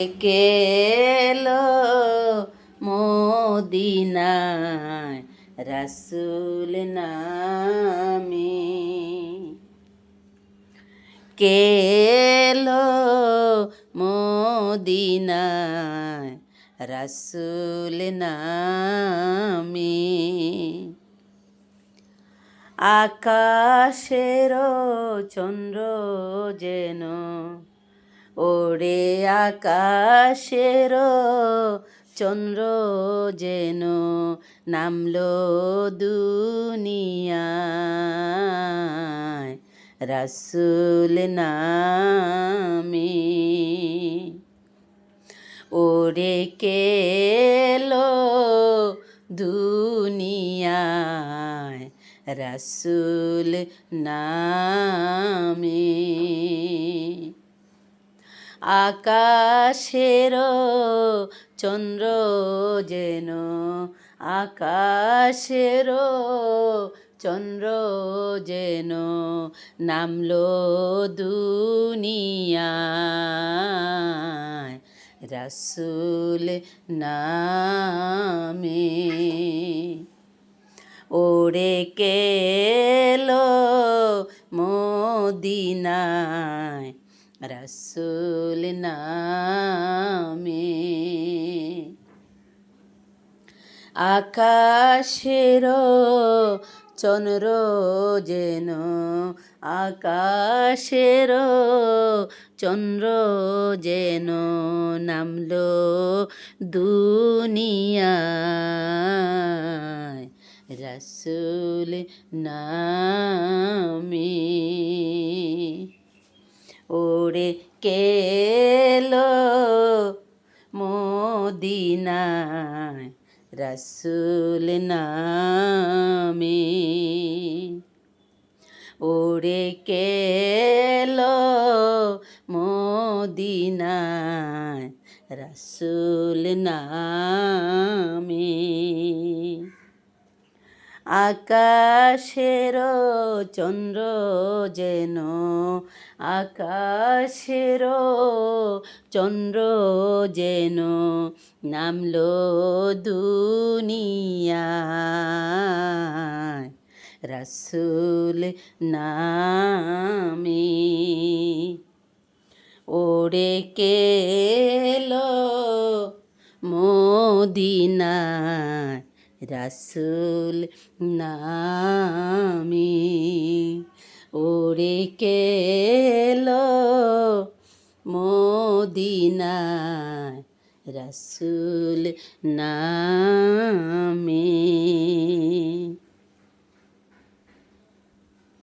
কেলো মদিনায় রাসুল নামে? কেলো মদিনায় রাসুল নামে? আকাশের চন্দ্র যেন ওরে আকাশের চন্দ্র যেন নামলো দুনিয়ায়। রাসুল নামে ওরে কেলো দুনিয়ায়। রাসুল নামে আকাশের চন্দ্র যেন আকাশের চন্দ্র যেন নামলো দুনিয়ায়। রাসুল নামে ওরে কেলো মদিনায়। রসুল নামে। আকাশের চন্দ্র যেন আকাশের চন্দ্র যেন নামলো দুনিয়ায়। রসুল নামে। ওরে কেলো মদিনায় রসুল নামে। ওরে কেলো মদিনায় রসুল নামে। আকাশের চন্দ্র যেন আকাশের চন্দ্র যেন নামলো দুনিয়ায়। রসুল নামে ওরে কেলো মদিনায়। রাসুল নামি। ওরে কেলো মদিনায় রাসুল নামে।